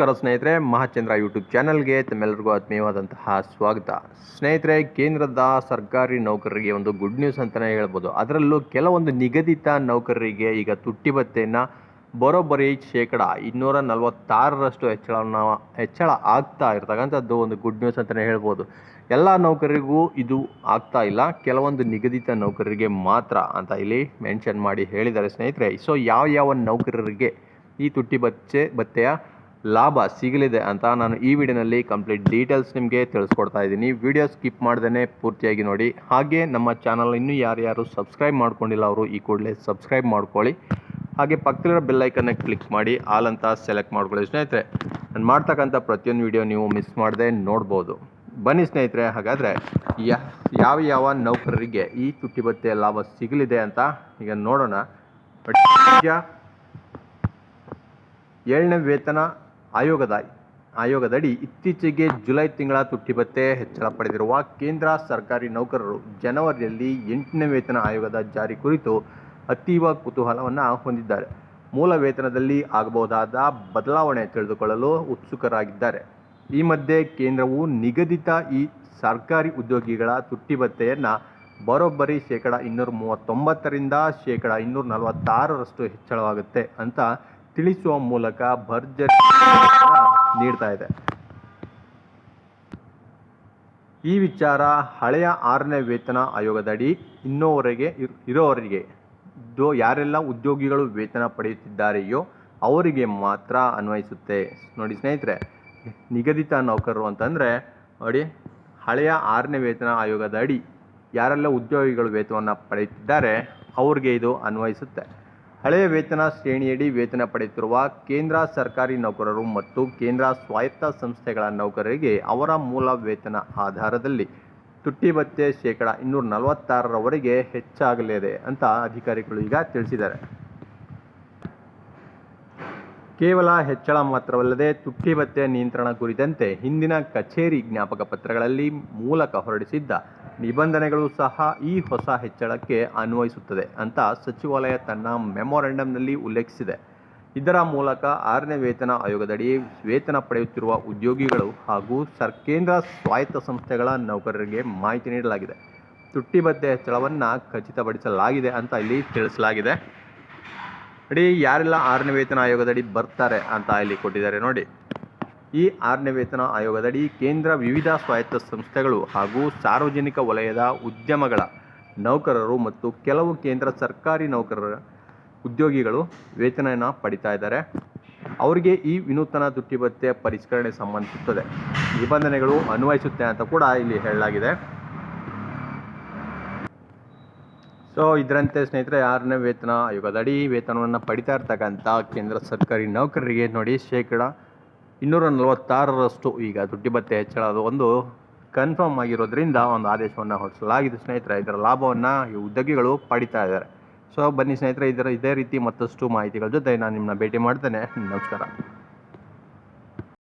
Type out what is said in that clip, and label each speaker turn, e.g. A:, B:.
A: ನಮಸ್ಕಾರ ಸ್ನೇಹಿತರೆ, ಮಹಾಚಂದ್ರ ಯೂಟ್ಯೂಬ್ ಚಾನಲ್ಗೆ ತಮ್ಮೆಲ್ಲರಿಗೂ ಆತ್ಮೀಯವಾದಂತಹ ಸ್ವಾಗತ. ಸ್ನೇಹಿತರೆ, ಕೇಂದ್ರದ ಸರ್ಕಾರಿ ನೌಕರರಿಗೆ ಒಂದು ಗುಡ್ ನ್ಯೂಸ್ ಅಂತಲೇ ಹೇಳ್ಬೋದು. ಅದರಲ್ಲೂ ಕೆಲವೊಂದು ನಿಗದಿತ ನೌಕರರಿಗೆ ಈಗ ತುಟ್ಟಿ ಭತ್ತೆಯನ್ನು ಬರೋಬ್ಬರಿ ಶೇಕಡ ಇನ್ನೂರ ನಲವತ್ತಾರರಷ್ಟು ಹೆಚ್ಚಳನ ಹೆಚ್ಚಳ ಆಗ್ತಾ ಇರ್ತಕ್ಕಂಥದ್ದು ಒಂದು ಗುಡ್ ನ್ಯೂಸ್ ಅಂತಲೇ ಹೇಳ್ಬೋದು. ಎಲ್ಲ ನೌಕರರಿಗೂ ಇದು ಆಗ್ತಾ ಇಲ್ಲ. ಕೆಲವೊಂದು ನಿಗದಿತ ನೌಕರರಿಗೆ ಮಾತ್ರ ಅಂತ ಇಲ್ಲಿ ಮೆನ್ಷನ್ ಮಾಡಿ ಹೇಳಿದ್ದಾರೆ ಸ್ನೇಹಿತರೆ. ಸೊ ಯಾವ ಯಾವ ನೌಕರರಿಗೆ ಈ ತುಟ್ಟಿ ಬಚ್ಚೆ ಭತ್ಯೆಯ ಲಾಭ ಸಿಗಲಿದೆ ಅಂತ ನಾನು ಈ ವಿಡಿಯೋನಲ್ಲಿ ಕಂಪ್ಲೀಟ್ ಡೀಟೇಲ್ಸ್ ನಿಮಗೆ ತಿಳಿಸ್ಕೊಡ್ತಾ ಇದ್ದೀನಿ. ವಿಡಿಯೋ ಸ್ಕಿಪ್ ಮಾಡ್ದೇ ಪೂರ್ತಿಯಾಗಿ ನೋಡಿ. ಹಾಗೆ ನಮ್ಮ ಚಾನಲ್ ಇನ್ನೂ ಯಾರ್ಯಾರು ಸಬ್ಸ್ಕ್ರೈಬ್ ಮಾಡ್ಕೊಂಡಿಲ್ಲ ಅವರು ಈ ಕೂಡಲೇ ಸಬ್ಸ್ಕ್ರೈಬ್ ಮಾಡ್ಕೊಳ್ಳಿ. ಹಾಗೆ ಪಕ್ಕದಲ್ಲಿರೋ ಬೆಲ್ಲೈಕನ್ನ ಕ್ಲಿಕ್ ಮಾಡಿ ಆಲ್ ಅಂತ ಸೆಲೆಕ್ಟ್ ಮಾಡ್ಕೊಳ್ಳಿ ಸ್ನೇಹಿತರೆ. ನಾನು ಮಾಡ್ತಕ್ಕಂಥ ಪ್ರತಿಯೊಂದು ವಿಡಿಯೋ ನೀವು ಮಿಸ್ ಮಾಡದೆ ನೋಡ್ಬೋದು. ಬನ್ನಿ ಸ್ನೇಹಿತರೆ, ಹಾಗಾದರೆ ಯಾವ ಯಾವ ನೌಕರರಿಗೆ ಈ ತುಟ್ಟಿ ಬತ್ತೆ ಲಾಭ ಸಿಗಲಿದೆ ಅಂತ ಈಗ ನೋಡೋಣ. ಬಟ್ ಏಳನೇ ವೇತನ ಆಯೋಗದ ಆಯೋಗದಡಿ ಇತ್ತೀಚೆಗೆ ಜುಲೈ ತಿಂಗಳ ತುಟ್ಟಿ ಭತ್ಯೆ ಹೆಚ್ಚಳ ಪಡೆದಿರುವ ಕೇಂದ್ರ ಸರ್ಕಾರಿ ನೌಕರರು ಜನವರಿಯಲ್ಲಿ ಎಂಟನೇ ವೇತನ ಆಯೋಗದ ಜಾರಿ ಕುರಿತು ಅತೀವ ಕುತೂಹಲವನ್ನು ಹೊಂದಿದ್ದಾರೆ. ಮೂಲ ವೇತನದಲ್ಲಿ ಆಗಬಹುದಾದ ಬದಲಾವಣೆ ತಿಳಿದುಕೊಳ್ಳಲು ಉತ್ಸುಕರಾಗಿದ್ದಾರೆ. ಈ ಮಧ್ಯೆ ಕೇಂದ್ರವು ನಿಗದಿತ ಈ ಸರ್ಕಾರಿ ಉದ್ಯೋಗಿಗಳ ತುಟ್ಟಿ ಭತ್ತೆಯನ್ನು ಬರೋಬ್ಬರಿ ಶೇಕಡ ಇನ್ನೂರ ಮೂವತ್ತೊಂಬತ್ತರಿಂದ ಶೇಕಡ ಇನ್ನೂರ ನಲವತ್ತಾರರಷ್ಟು ಹೆಚ್ಚಳವಾಗುತ್ತೆ ಅಂತ ತಿಳಿಸುವ ಮೂಲಕ ಭರ್ಜರಿ ನೀಡ್ತಾ ಇದೆ. ಈ ವಿಚಾರ ಹಳೆಯ ಆರನೇ ವೇತನ ಆಯೋಗದಡಿ ಇನ್ನೋವರೆಗೆ ಇರೋವರಿಗೆ ಯಾರೆಲ್ಲ ಉದ್ಯೋಗಿಗಳು ವೇತನ ಪಡೆಯುತ್ತಿದ್ದಾರೆಯೋ ಅವರಿಗೆ ಮಾತ್ರ ಅನ್ವಯಿಸುತ್ತೆ. ನೋಡಿ ಸ್ನೇಹಿತರೆ, ನಿಗದಿತ ನೌಕರರು ಅಂತಂದರೆ ನೋಡಿ ಹಳೆಯ ಆರನೇ ವೇತನ ಆಯೋಗದ ಅಡಿ ಯಾರೆಲ್ಲ ಉದ್ಯೋಗಿಗಳು ವೇತನವನ್ನು ಪಡೆಯುತ್ತಿದ್ದಾರೆ, ಅವ್ರಿಗೆ ಇದು ಅನ್ವಯಿಸುತ್ತೆ. ಹಳೆಯ ವೇತನ ಶ್ರೇಣಿಯಡಿ ವೇತನ ಪಡೆಯುತ್ತಿರುವ ಕೇಂದ್ರ ಸರ್ಕಾರಿ ನೌಕರರು ಮತ್ತು ಕೇಂದ್ರ ಸ್ವಾಯತ್ತ ಸಂಸ್ಥೆಗಳ ನೌಕರರಿಗೆ ಅವರ ಮೂಲ ವೇತನ ಆಧಾರದಲ್ಲಿ ತುಟ್ಟಿ ಭತ್ಯೆ ಶೇಕಡ ಇನ್ನೂರ ನಲವತ್ತಾರರವರೆಗೆ ಹೆಚ್ಚಾಗಲಿದೆ ಅಂತ ಅಧಿಕಾರಿಗಳು ಈಗ ತಿಳಿಸಿದ್ದಾರೆ. ಕೇವಲ ಹೆಚ್ಚಳ ಮಾತ್ರವಲ್ಲದೆ ತುಟ್ಟಿ ಭತ್ಯೆ ನಿಯಂತ್ರಣ ಕುರಿತಂತೆ ಹಿಂದಿನ ಕಚೇರಿ ಜ್ಞಾಪಕ ಪತ್ರಗಳಲ್ಲಿ ಮೂಲಕ ಹೊರಡಿಸಿದ್ದ ನಿಬಂಧನೆಗಳು ಸಹ ಈ ಹೊಸ ಹೆಚ್ಚಳಕ್ಕೆ ಅನ್ವಯಿಸುತ್ತದೆ ಅಂತ ಸಚಿವಾಲಯ ತನ್ನ ಮೆಮೊರೆಂಡಮ್ನಲ್ಲಿ ಉಲ್ಲೇಖಿಸಿದೆ. ಇದರ ಮೂಲಕ ಆರನೇ ವೇತನ ಆಯೋಗದಡಿ ವೇತನ ಪಡೆಯುತ್ತಿರುವ ಉದ್ಯೋಗಿಗಳು ಹಾಗೂ ಸರ್ ಕೇಂದ್ರ ಸ್ವಾಯತ್ತ ಸಂಸ್ಥೆಗಳ ನೌಕರರಿಗೆ ಮಾಹಿತಿ ನೀಡಲಾಗಿದೆ. ತುಟ್ಟಿ ಭತ್ಯೆ ಹೆಚ್ಚಳವನ್ನು ಖಚಿತಪಡಿಸಲಾಗಿದೆ ಅಂತ ಇಲ್ಲಿ ತಿಳಿಸಲಾಗಿದೆ. ಅಡಿ ಯಾರೆಲ್ಲ ಆರನೇ ವೇತನ ಆಯೋಗದಡಿ ಬರ್ತಾರೆ ಅಂತ ಇಲ್ಲಿ ಕೊಟ್ಟಿದ್ದಾರೆ ನೋಡಿ. ಈ ಆರನೇ ವೇತನ ಆಯೋಗದಡಿ ಕೇಂದ್ರ ವಿವಿಧ ಸ್ವಾಯತ್ತ ಸಂಸ್ಥೆಗಳು ಹಾಗೂ ಸಾರ್ವಜನಿಕ ವಲಯದ ಉದ್ಯಮಗಳ ನೌಕರರು ಮತ್ತು ಕೆಲವು ಕೇಂದ್ರ ಸರ್ಕಾರಿ ನೌಕರರ ಉದ್ಯೋಗಿಗಳು ವೇತನನ ಪಡಿತಾ ಇದ್ದಾರೆ. ಅವರಿಗೆ ಈ ವಿನೂತನ ತುಟ್ಟಿ ಭತ್ಯೆ ಪರಿಷ್ಕರಣೆ ಸಂಬಂಧಿಸುತ್ತದೆ. ನಿಬಂಧನೆಗಳು ಅನ್ವಯಿಸುತ್ತೆ ಅಂತ ಕೂಡ ಇಲ್ಲಿ ಹೇಳಲಾಗಿದೆ. ಸೊ ಇದರಂತೆ ಸ್ನೇಹಿತರೆ, ಆರನೇ ವೇತನ ಆಯೋಗದಡಿ ವೇತನವನ್ನು ಪಡಿತಾ ಇರ್ತಕ್ಕಂಥ ಕೇಂದ್ರ ಸರ್ಕಾರಿ ನೌಕರರಿಗೆ ನೋಡಿ ಶೇಕಡ ಇನ್ನೂರ ನಲವತ್ತಾರರಷ್ಟು ಈಗ ಭತ್ತೆ ಹೆಚ್ಚಳ ಅದು ಒಂದು ಕನ್ಫರ್ಮ್ ಆಗಿರೋದ್ರಿಂದ ಒಂದು ಆದೇಶವನ್ನು ಹೊರಡಿಸಲಾಗಿದೆ ಸ್ನೇಹಿತರೆ, ಇದರ ಲಾಭವನ್ನು ಈ ಉದ್ಯೋಗಿಗಳು ಪಡಿತಾ ಇದ್ದಾರೆ. ಸೊ ಬನ್ನಿ ಸ್ನೇಹಿತರೆ, ಇದರ ಇದೇ ರೀತಿ ಮತ್ತಷ್ಟು ಮಾಹಿತಿಗಳ ಜೊತೆ ನಾನು ನಿಮ್ಮನ್ನ ಭೇಟಿ ಮಾಡ್ತೇನೆ. ನಮಸ್ಕಾರ.